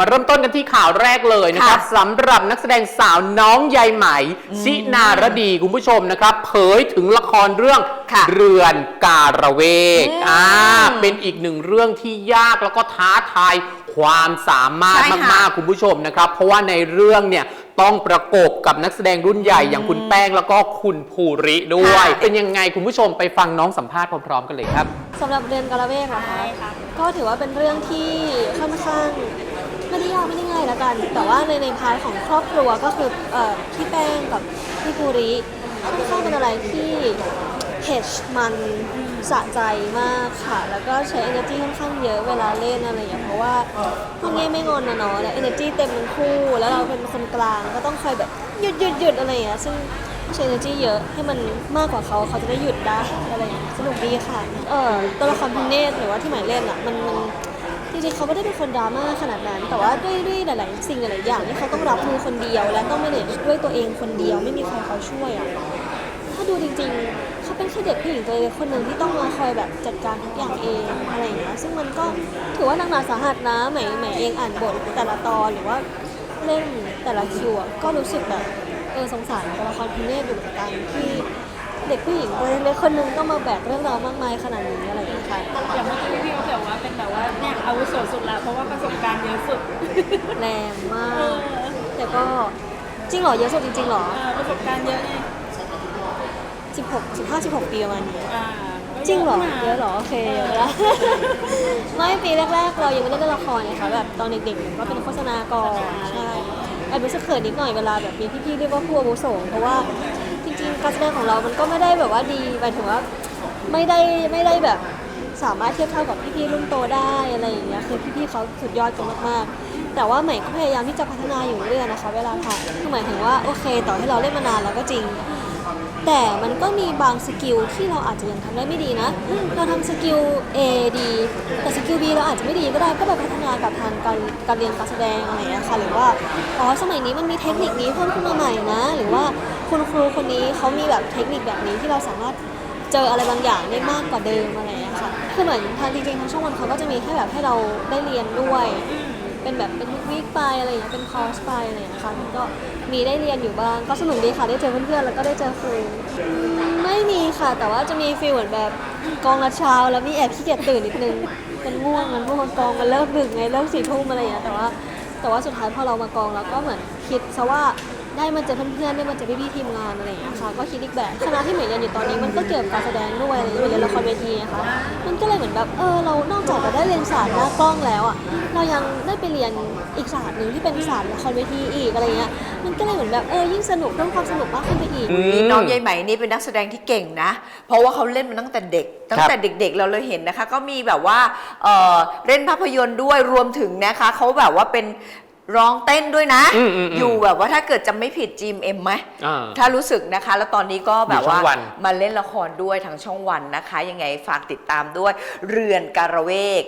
มาเริ่มต้นกันที่ข่าวแรกเลยนะครับสำหรับนักแสดงสาวน้องใยไหม ชินารดีคุณผู้ชมนะครับ เผยถึงละครเรื่องค่ะเรือนการะเวกอืมอ่าเป็นอีกหนึ่งเรื่องที่ยากแล้วก็ท้าทายความสามารถใช่ค่ะมากๆคุณผู้ชมนะครับ เพราะว่าในเรื่องเนี่ยต้องประกบกับนักแสดงรุ่นใหญ่อย่างคุณแป้งแล้วก็คุณภูริด้วยค่ะเป็นยังไงคุณผู้ชมไปฟังน้องสัมภาษณ์พร้อมๆ กันเลยครับสำหรับเรือนกาละเวกนะคะก็ถือว่าเป็นเรื่องที่ค่อนข้าง ไม่ได้ยากไม่ได้ง่ายแล้วกัน แต่ว่าในในพาร์ทของครอบครัวก็คือเอ่อพี่แป้งกับพี่ภูริค่อนข้างเป็นอะไรที่เผ็ดมันสะใจมากค่ะ แล้วก็ใช้ energy ค่อนข้างเยอะเวลาเล่นอะไรอย่างเงี้ยเพราะว่าพูดง่ายไม่งอนนะเนาะแล้ว energy เต็มทั้งคู่ แล้วเราเป็นคนกลางก็ต้องคอยแบบหยุดหยุดหยุดอะไรอย่างเงี้ยซึ่งใช้ energy เยอะให้มันมากกว่าเขาเขาจะได้หยุดได้อะไรอย่างเงี้ยสนุกดีค่ะเออตัวละครพินเนตหรือว่าที่หมายเล่นอะมันมัน ริงๆเขาไม่ได้เป็นคนดราม่าขนาดนั้น แต่ว่าด้วยด้วยหลาย ๆ สิ่งหลายๆอย่างที่เขาต้องรับมือคนเดียว และต้อง manage ด้วยตัวเองคนเดียวไม่มีใครเขาช่วยอะถ้าดูจริงๆเขาเป็นแค่เด็กผู้หญิงตัวเล็กคนหนึ่งที่ต้องมาคอยแบบจัดการทุกอย่างเองอะไรอย่างเงี้ยซึ่งมันก็ถือว่าหนักหนาสาหัสนะใหม่ใหม่เองอ่านบทแต่ละตอนหรือว่าเล่นแต่ละคิวอะก็รู้สึกแบบเออสงสารตัวละครพิเนตอยู่เหมือนกันที่เด็กผู้หญิงตัวเล็กคนหนึงต้องมาแบกเรื่องราวมากมายขนาดนี้อะไรอย่างเงี้ยค่ะอย่างเมื่อ เป็นแบบว่าเนี่ยอาวุโสสุดละเพราะว่าประสบการณ์เยอะสุดแรงมาเอก อแต่ก็จริงเหรอเยอะสุดจริงๆเหรอ เออประสบการณ์เยอะไง16 15 16 ปีประมาณนี้ อ่าจริงเหรอก็เยอะเหรอ โอเคเยอะแล้ว ไม่ปีแรกๆ เรายังไม่ได้เล่นละครไงคะแบบตอนเด็กๆ ก็เป็นโฆษณาก่อนใช่แอบรู้สึกเขินนิดหน่อยเวลาแบบมีพี่ๆ เรียกว่าผู้อาวุโสเพราะว่าจริงๆ การแสดงของเรา มันก็ไม่ได้แบบว่าดีหมายถึงว่าไม่ได้ไม่ได้แบบ สามารถเทียบเท่ากับพี่ๆรุ่นโตได้อะไรอย่างเงี้ยคือพี่ๆเขาสุดยอดกันมากๆ แต่ว่าใหม่ก็พยายามที่จะพัฒนาอยู่เรื่อยนะคะ เวลาถ่ายคือหมายถึงว่าโอเค ต่อให้เราเล่นมานานแล้วก็จริง แต่มันก็มีบางสกิลที่เราอาจจะยังทำได้ไม่ดีนะ เราทำสกิล A ดีแต่สกิล B เราอาจจะไม่ดีก็ได้ก็ไปพัฒนากับทางการการเรียนการแสดงอะไรอย่างเงี้ยค่ะหรือว่าอ๋อสมัยนี้มันมีเทคนิคนี้เพิ่มขึ้นมาใหม่นะ หรือว่าคุณครูคนนี้เขามีแบบเทคนิคแบบนี้ที่เราสามารถเจออะไรบางอย่างได้มากกว่าเดิมอะไรอย่างเงี้ยค่ะ คือเหมือนทางจริงๆทางช่องวันเขาก็จะมีให้แบบให้เราได้เรียนด้วย เป็นแบบเป็นวีคไปอะไรอย่างเงี้ยเป็นคอร์สไปอะไรอย่างเงี้ยค่ะมันก็มีได้เรียนอยู่บ้างก็สนุกดีค่ะได้เจอเพื่อนๆแล้วก็ได้เจอครูไม่มีค่ะ แต่ว่าจะมีฟีลเหมือนแบบกองละเช้า แล้วมีแอบขี้เกียจตื่นนิดนึงมันง่วงมันพวกกองมันเลิกดึกไงเลิกสี่ทุ่มอะไรอย่างเงี้ยแต่ว่า แต่ว่าสุดท้ายพอเรามากองเราก็เหมือนคิดซะว่า ได้มาเจอเพื่อนๆได้มาเจอพี่ๆทีมงานอะไรอย่างเงี้ยค่ะก็คิดอีกแบบคณะที่เหมือนเรียนอยู่ตอนนี้มันก็เกี่ยวกับการแสดงด้วยอะไรอย่างเงี้ยเหมือนเรียนละครเวทีนะคะมันก็เลยเหมือนแบบเออเรานอกจากจะได้เรียนศาสตร์หน้ากล้องแล้วอะเรายังได้ไปเรียนอีกศาสตร์หนึ่งที่เป็นศาสตร์ละครเวทีอีกอะไรเงี้ยมันก็เลยเหมือนแบบเออยิ่งสนุกเพิ่มความสนุกมากขึ้นไปอีกอืมน้องยายไหมนี่เป็นนักแสดงที่เก่งนะ เพราะว่าเขาเล่นมาตั้งแต่เด็ก ตั้งแต่เด็กๆ เราเลยเห็นนะคะ ก็มีแบบว่าเอ่อเล่นภาพยนตร์ด้วยรวมถึงนะคะเขาแบบว่าเป็น ร้องเต้นด้วยนะ อืมอืมอืมอยู่แบบว่าถ้าเกิดจำไม่ผิดจีมเอ็มไหม อ่า ถ้ารู้สึกนะคะ แล้วตอนนี้ก็แบบว่าอยู่ช่องวัน มาเล่นละครด้วยทางช่องวันนะคะ ยังไงฝากติดตามด้วย เรือนการะเวก